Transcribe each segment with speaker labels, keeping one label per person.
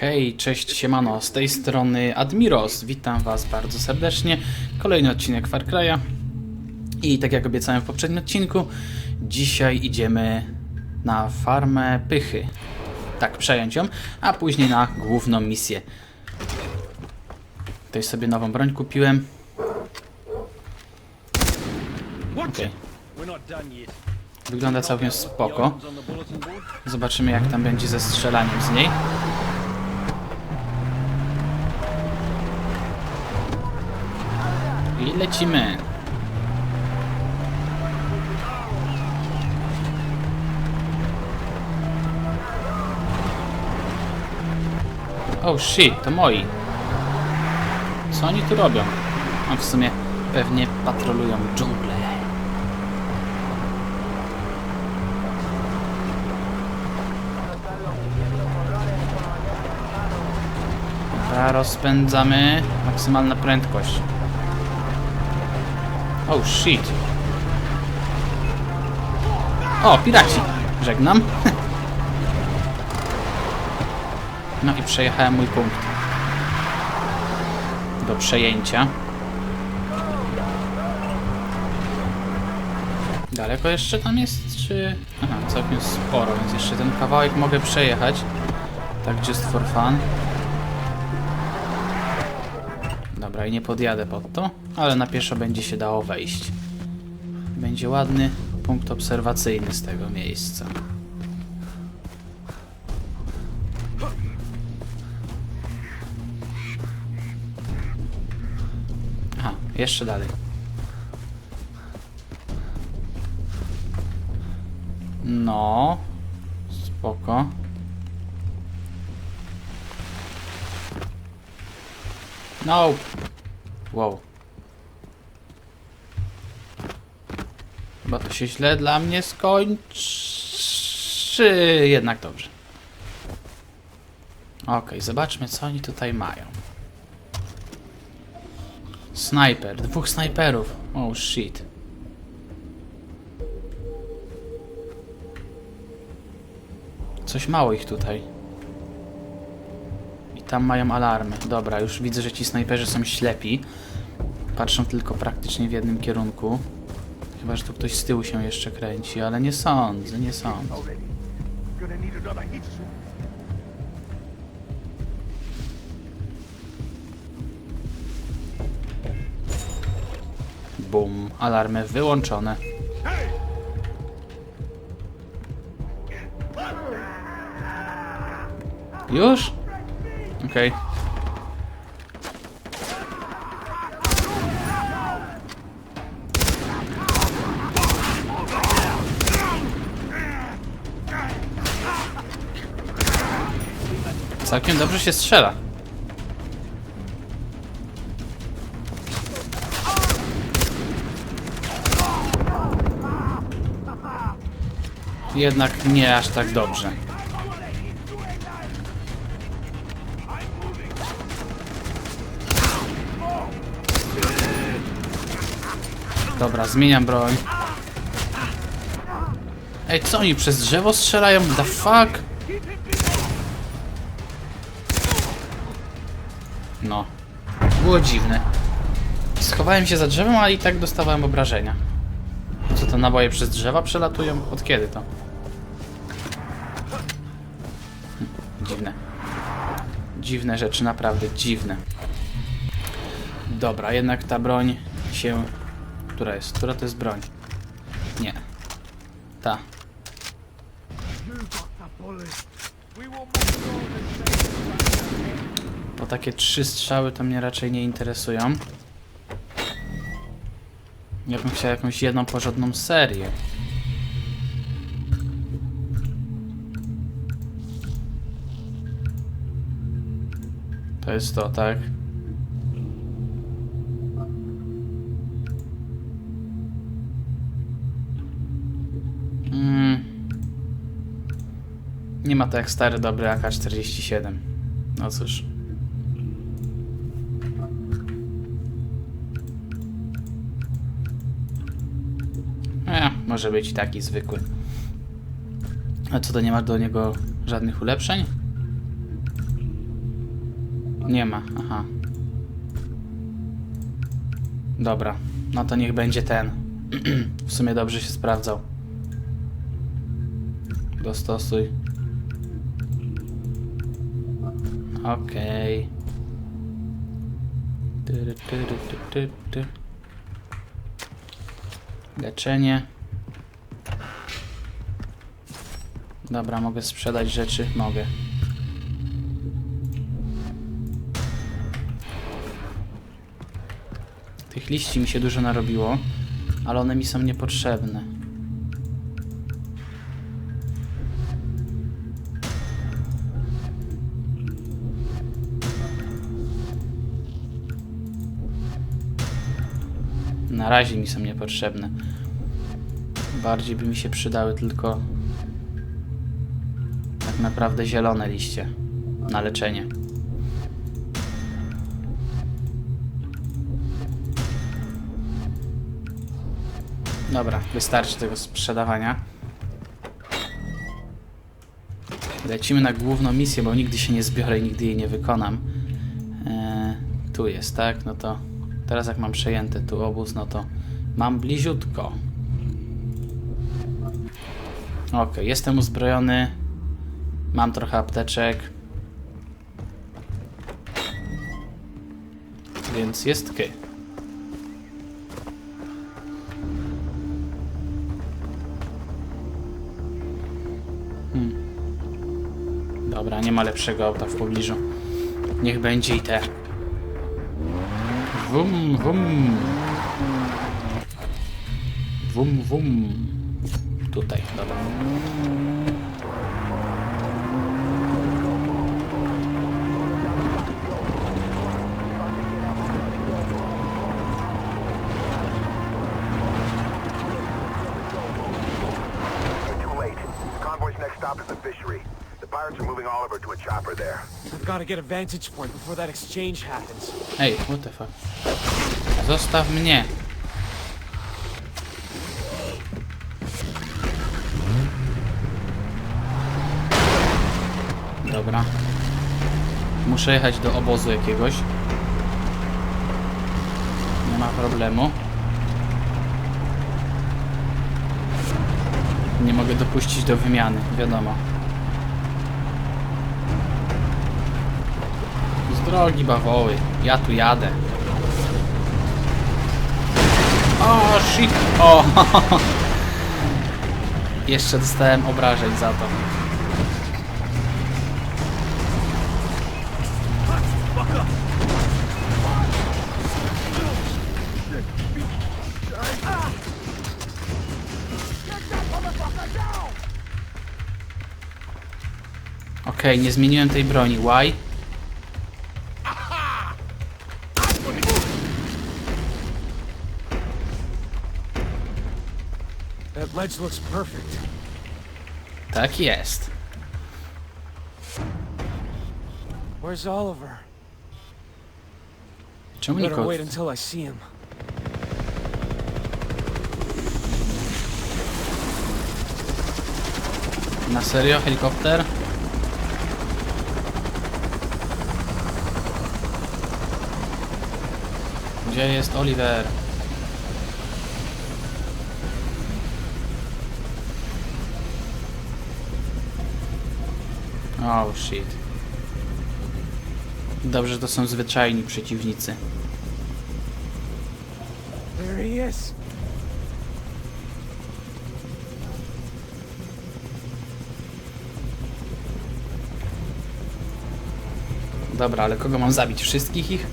Speaker 1: Hej, cześć, siemano, z tej strony Admiros, witam was bardzo serdecznie. Kolejny odcinek Far Cry'a. I tak jak obiecałem w poprzednim odcinku, dzisiaj idziemy na farmę Pychy. Tak, przejąć ją, a później na główną misję. Tutaj sobie nową broń kupiłem.
Speaker 2: Yet.
Speaker 1: wygląda całkiem spoko. Zobaczymy jak tam będzie ze strzelaniem z niej. Lecimy. Oh shit, to moi. Co oni tu robią? A w sumie pewnie patrolują dżunglę. Rozpędzamy. Maksymalna prędkość. Oh shit. O, piraci. Żegnam. No i przejechałem mój punkt. Do przejęcia. Daleko jeszcze tam jest, czy... Aha, całkiem sporo, więc jeszcze ten kawałek mogę przejechać. Tak, just for fun. I nie podjadę pod to, ale na pieszo będzie się dało wejść. Będzie ładny punkt obserwacyjny z tego miejsca. Aha, jeszcze dalej. No, spoko. No. Wow. Chyba to się źle dla mnie skończy. Jednak dobrze. Okej, zobaczmy co oni tutaj mają. Snajper, dwóch snajperów. Oh shit. Coś mało ich tutaj. Tam mają alarmy. Dobra, już widzę, że ci snajperzy są ślepi. Patrzą tylko praktycznie w jednym kierunku. Chyba, że tu ktoś z tyłu się jeszcze kręci, ale nie sądzę, nie sądzę. Bum, alarmy wyłączone. Już? Okej. Całkiem dobrze się strzela. Jednak nie aż tak dobrze. Dobra, zmieniam broń. Ej, co oni przez drzewo strzelają? The fuck? No. Było dziwne. Schowałem się za drzewem, ale i tak dostawałem obrażenia. Co to naboje przez drzewa przelatują? Od kiedy to? Hm, Dziwne. Dziwne rzeczy, naprawdę dziwne. Dobra, jednak ta broń się... Która jest? Która to jest broń? Nie. Ta. Bo takie trzy strzały to mnie raczej nie interesują. Ja bym chciał jakąś jedną porządną serię. To jest to, tak? Nie ma to jak stary dobry AK-47. No cóż. E, może być taki zwykły. A co to nie masz do niego żadnych ulepszeń? Nie ma, aha. Dobra, no to niech będzie ten. w sumie dobrze się sprawdzał. Dostosuj. Okej. Ty. Leczenie. Dobra, mogę sprzedać rzeczy? Mogę. Tych liści mi się dużo narobiło, ale one mi są niepotrzebne. Na razie mi są niepotrzebne. Bardziej by mi się przydały tylko tak naprawdę zielone liście na leczenie. Dobra, wystarczy tego sprzedawania. Lecimy na główną misję, bo nigdy się nie zbiorę i nigdy jej nie wykonam. Eee, tu jest, tak? No to teraz jak mam przejęty tu obóz, no to mam bliziutko. Ok, jestem uzbrojony. Mam trochę apteczek. Więc jest ky. Hmm. Dobra, nie ma lepszego auta w pobliżu. Niech będzie i te. Vum, vum. Wum, wum. Tutaj, dobra.
Speaker 3: stop at the fishery. Pirates are moving Oliver to a chopper there.
Speaker 4: I've got to get a vantage point before that exchange happens.
Speaker 1: Ej, what the fuck? Zostaw mnie. Dobra. Muszę jechać do obozu jakiegoś. Nie ma problemu. Nie mogę dopuścić do wymiany, wiadomo. Z drogi bawoły, ja tu jadę. O, shit! O! Jeszcze dostałem obrażeń za to. Okej, nie zmieniłem tej broni. Why?
Speaker 4: That ledge looks perfect.
Speaker 1: Tak jest.
Speaker 4: Where's Oliver?
Speaker 1: Czemu
Speaker 4: Better wait until I see him.
Speaker 1: Na serio? Helikopter? Gdzie jest Oliver? Oh shit. Dobrze, że to są zwyczajni przeciwnicy.
Speaker 4: There he is.
Speaker 1: Dobra, ale kogo mam zabić? Wszystkich ich?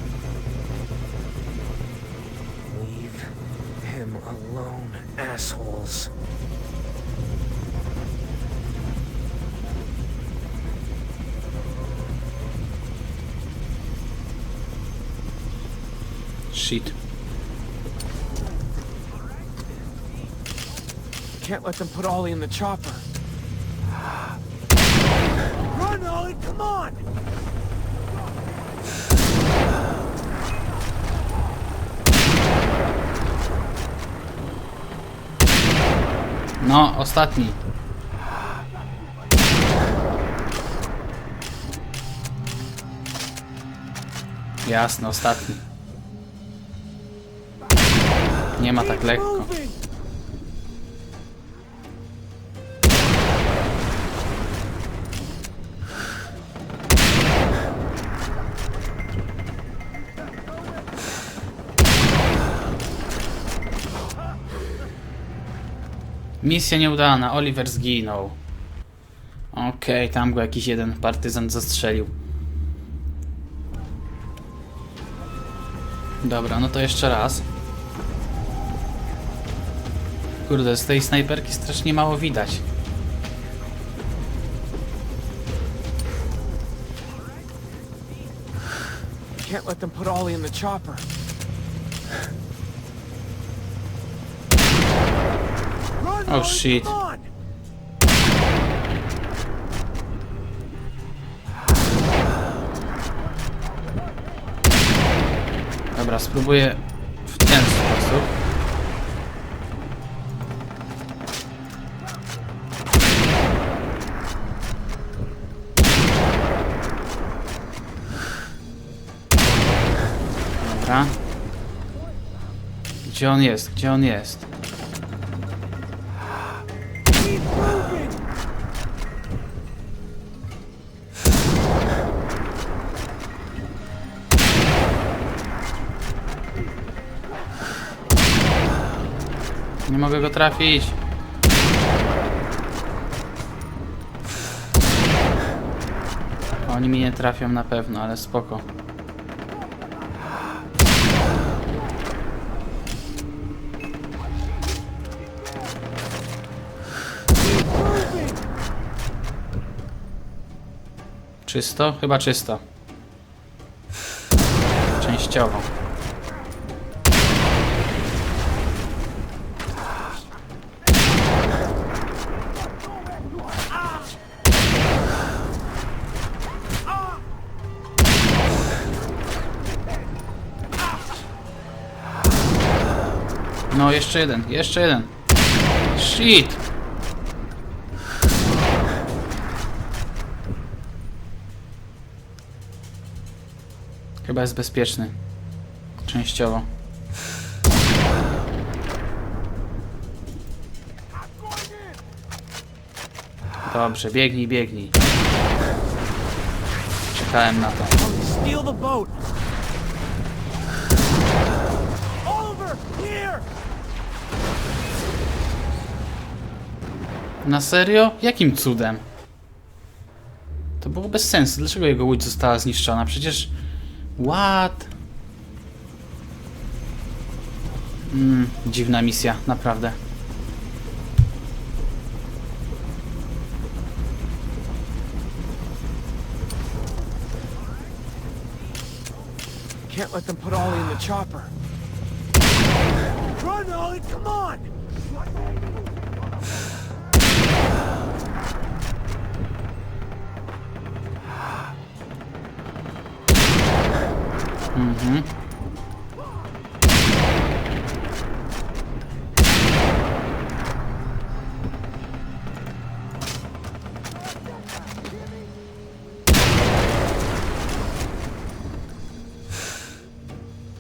Speaker 1: Shit.
Speaker 4: Can't let them put Ollie in the chopper. Run, Ollie, come on!
Speaker 1: No, ostatni. Jasne, ostatni. Nie ma tak lekko. Misja nieudana, Oliver zginął. Okej, tam go jakiś jeden partyzant zastrzelił. Dobra, no to jeszcze raz. Kurde, z tej snajperki strasznie mało widać.
Speaker 4: Can't let them put Ollie in the chopper.
Speaker 1: Oh, shit. Dobra, spróbuję Gdzie on jest? Gdzie on jest? Nie mogę go trafić. Oni mi nie trafią na pewno, ale spoko. Czysto? Chyba czysto. Częściowo. No, jeszcze jeden, jeszcze jeden. Shit! Chyba jest bezpieczny. Częściowo. Dobrze, biegnij, biegnij. Czekałem na to. Na serio? Jakim cudem? To było bez sensu. Dlaczego jego łódź została zniszczona? Przecież... What? Mm, dziwna misja, naprawdę.
Speaker 4: Can't let them put Ollie in the chopper. Run, Ollie, come on!
Speaker 1: Mhm.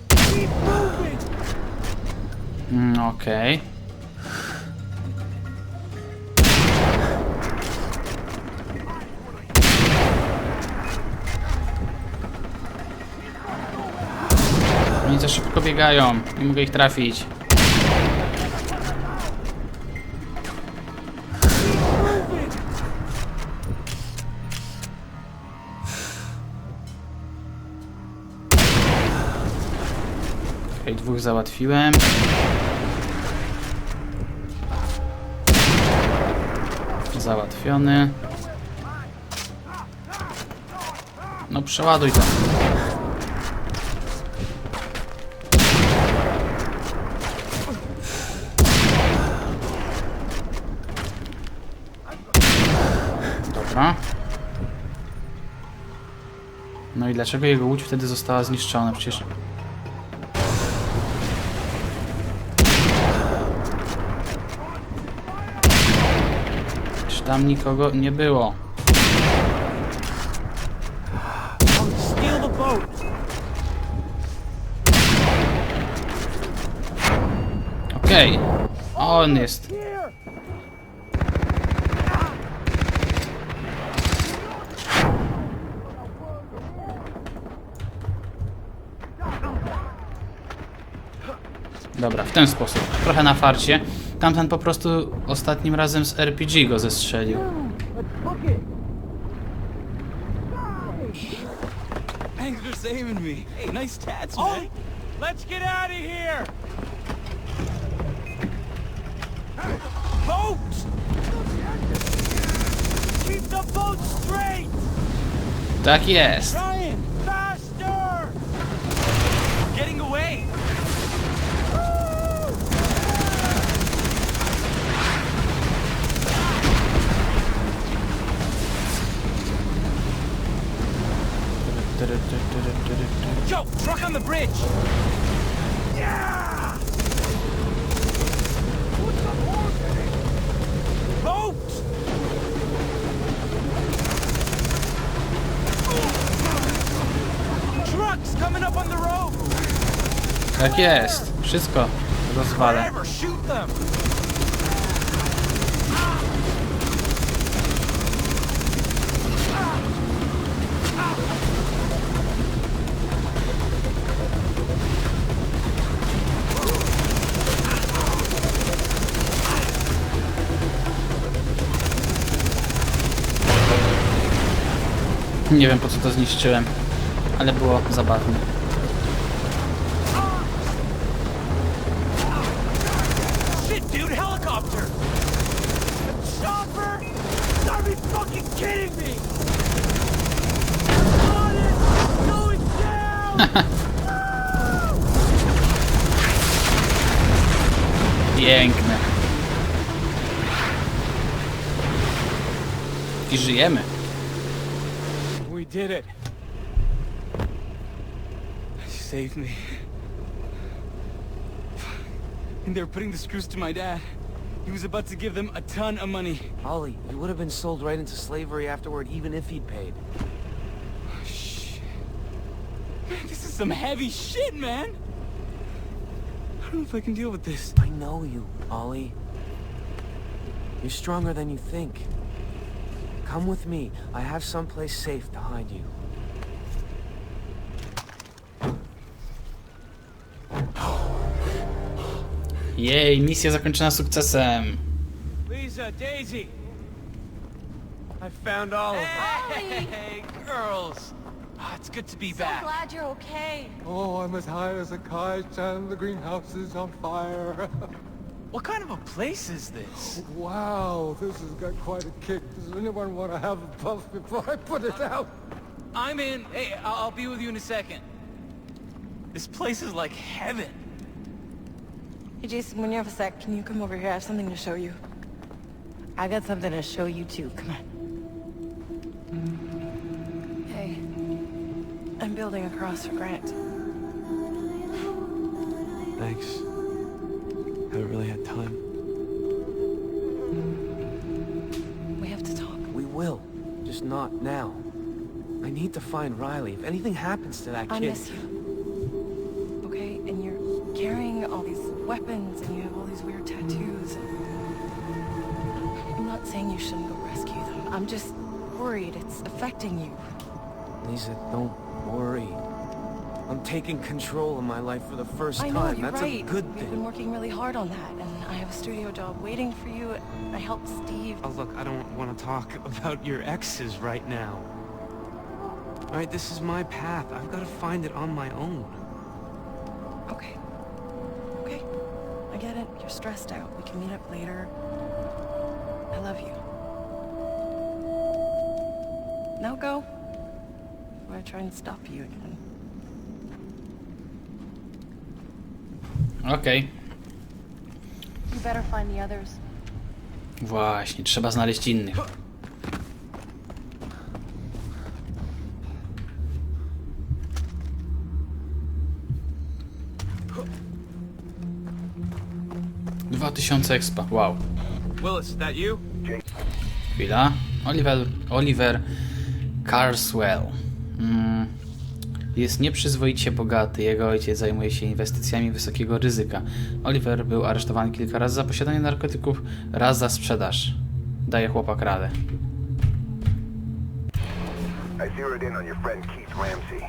Speaker 4: Keep moving!
Speaker 1: Mm, Okej. Biegają. Nie mogę ich trafić. Okej, dwóch załatwiłem. Załatwiony. No przeładuj to. Dlaczego jego łódź wtedy została zniszczona? Przecież... Tam nikogo nie było? Okej. Okay. On jest Dobra, w ten sposób. Trochę na farcie. Tamten po prostu ostatnim razem z RPG go zestrzelił.
Speaker 4: Let's book it!
Speaker 5: Thanks for saving me. Hey, nice tats, man.
Speaker 2: Ollie, let's get out of here. Boat! Keep the boat straight.
Speaker 1: Tak jest.
Speaker 2: Ryan,
Speaker 5: Joe, truck on the bridge. Yeah!
Speaker 2: Boat! Trucks coming up on the road.
Speaker 1: Tak jest. Wszystko rozwalę. Nie wiem po co to zniszczyłem, ale było zabawne.
Speaker 2: Shit, dude, helicopter!
Speaker 4: did it.
Speaker 5: You saved me. And they're putting the screws to my dad. He was about to give them a ton of money.
Speaker 6: Ollie, you would have been sold right into slavery afterward, even if he'd paid.
Speaker 5: Shit. Man, this is some heavy shit, man. I don't know if I can deal with this.
Speaker 6: I know you, Ollie. You're stronger than you think. Come with me. I have someplace safe to hide you.
Speaker 1: Jej, misja zakończona sukcesem.
Speaker 2: Lisa, Daisy!
Speaker 4: I found all of them.
Speaker 5: Hey, girls. Ah, it's good to be
Speaker 7: So
Speaker 5: back.
Speaker 7: glad you're okay.
Speaker 8: Oh, I'm as high as a kite and the greenhouse is on fire.
Speaker 5: What kind of a place is this?
Speaker 8: wow, this has got quite a kick. Does anyone want to have a puff before I put it out?
Speaker 5: I'm in. Hey, I'll, I'll be with you in a second. This place is like heaven.
Speaker 7: Hey, Jason, when you have a sec, can you come over here? I have something to show you. I got something to show you too. Come on. Hey, I'm building a cross for Grant.
Speaker 6: Thanks. Haven't really had time.
Speaker 7: We have to talk.
Speaker 6: We will. Just not now. I need to find Riley. If anything happens to that
Speaker 7: I
Speaker 6: kid...
Speaker 7: I miss you. Okay, and you're carrying all these weapons, and you have all these weird tattoos. I'm not saying you shouldn't go rescue them. I'm just worried it's affecting you.
Speaker 6: Lisa, don't worry. I'm taking control of my life for the first
Speaker 7: I know,
Speaker 6: time.
Speaker 7: you're
Speaker 6: That's
Speaker 7: right.
Speaker 6: a good thing.
Speaker 7: We've
Speaker 6: thing.
Speaker 7: been working really hard on that, and I have a studio job waiting for you. I helped Steve.
Speaker 6: Oh, look, I don't want to talk about your exes right now. All right, this is my path. I've got to find it on my own.
Speaker 7: Okay. Okay. I get it. You're stressed out. We can meet up later. I love you. Now go. Or I try and stop you again.
Speaker 1: Okej.
Speaker 7: You better find the others.
Speaker 1: Właśnie, trzeba znaleźć innych. Dwa tysiące expa, wow.
Speaker 4: Willis, that you?
Speaker 1: Chwila. Oliver, Oliver Carswell. Mm. Jest nieprzyzwoicie bogaty. Jego ojciec zajmuje się inwestycjami wysokiego ryzyka. Oliver był aresztowany kilka razy za posiadanie narkotyków, raz za sprzedaż. Daje chłopak radę.
Speaker 3: I zeroed in on your friend Keith Ramsey.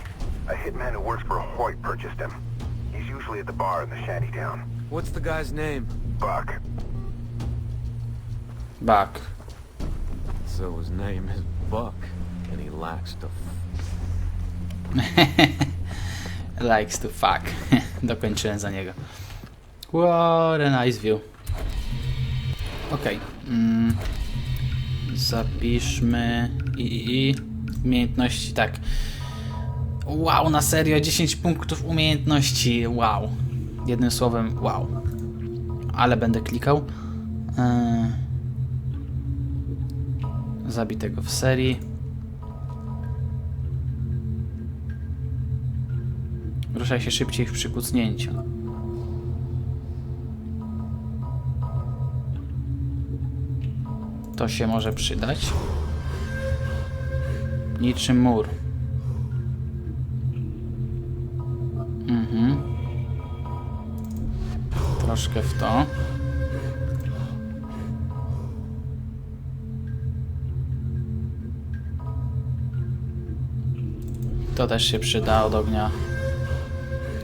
Speaker 3: A hitman who works for Hoyt purchased him. He's usually at the bar in the shanty town.
Speaker 6: What's the guy's name?
Speaker 3: Buck.
Speaker 1: Bak.
Speaker 6: So his name is Buck, and he likes to
Speaker 1: Likes to fuck. Dokończyłem za niego. What a nice view. Okej. Mm. Zapiszmy i, i, i umiejętności, tak. Wow, na serio, 10 punktów umiejętności. Wow. Jednym słowem, wow. Ale będę klikał. Eee. Zabitego w serii. Ruszaj się szybciej w przykucnięciu. To się może przydać. Niczym mur. Mhm. Troszkę w to. To też się przyda od ognia.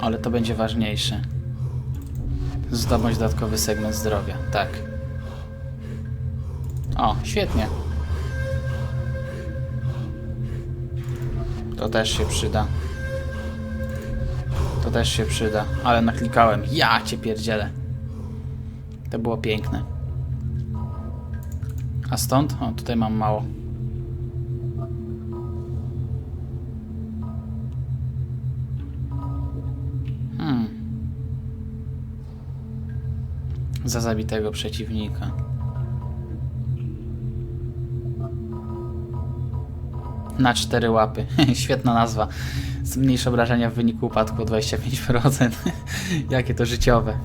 Speaker 1: Ale to będzie ważniejsze. Zdobądź dodatkowy segment zdrowia. Tak. O, świetnie. To też się przyda. To też się przyda. Ale naklikałem. Ja cię pierdzielę. To było piękne. A stąd? O, tutaj mam mało. Za zabitego przeciwnika. Na cztery łapy. Świetna nazwa. Zmniejsze obrażenia w wyniku upadku o 25%. Jakie to życiowe.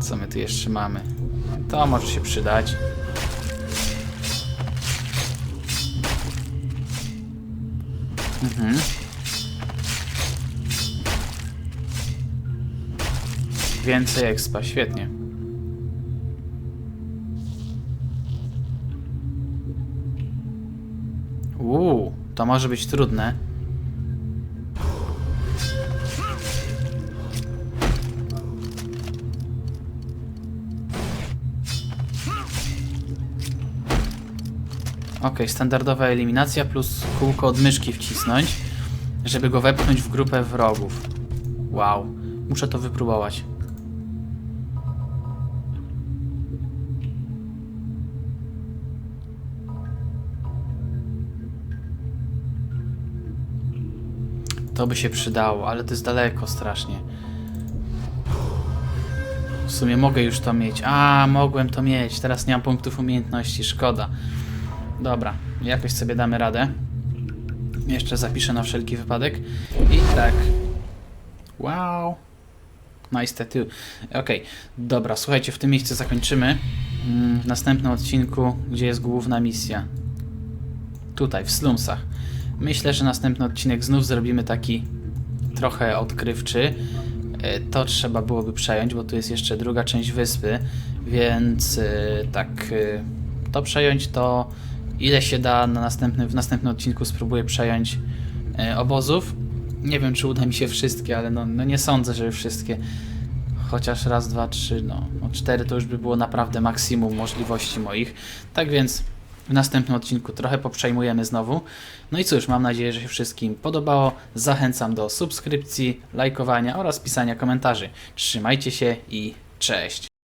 Speaker 1: Co my tu jeszcze mamy? To może się przydać. Mhm. Więcej expa, świetnie. Uuu, to może być trudne. Ok, standardowa eliminacja plus kółko od myszki wcisnąć, żeby go wepchnąć w grupę wrogów. Wow, muszę to wypróbować. To by się przydało, ale to jest daleko strasznie. W sumie mogę już to mieć. A, mogłem to mieć. Teraz nie mam punktów umiejętności. Szkoda. Dobra, jakoś sobie damy radę. Jeszcze zapiszę na wszelki wypadek. I tak. Wow. Nice tattoo. Okej, dobra, słuchajcie, w tym miejscu zakończymy. Mm, W następnym odcinku, gdzie jest główna misja. Tutaj, w slumsach. Myślę, że następny odcinek znów zrobimy taki trochę odkrywczy. E, To trzeba byłoby przejąć, bo tu jest jeszcze druga część wyspy, więc e, tak e, to przejąć to ile się da na następny, w następnym odcinku spróbuję przejąć obozów. Nie wiem, czy uda mi się wszystkie, ale no, no nie sądzę, że wszystkie. Chociaż raz, dwa, trzy, no, no cztery to już by było naprawdę maksimum możliwości moich. Tak więc w następnym odcinku trochę poprzejmujemy znowu. No i cóż, mam nadzieję, że się wszystkim podobało. Zachęcam do subskrypcji, lajkowania oraz pisania komentarzy. Trzymajcie się i cześć!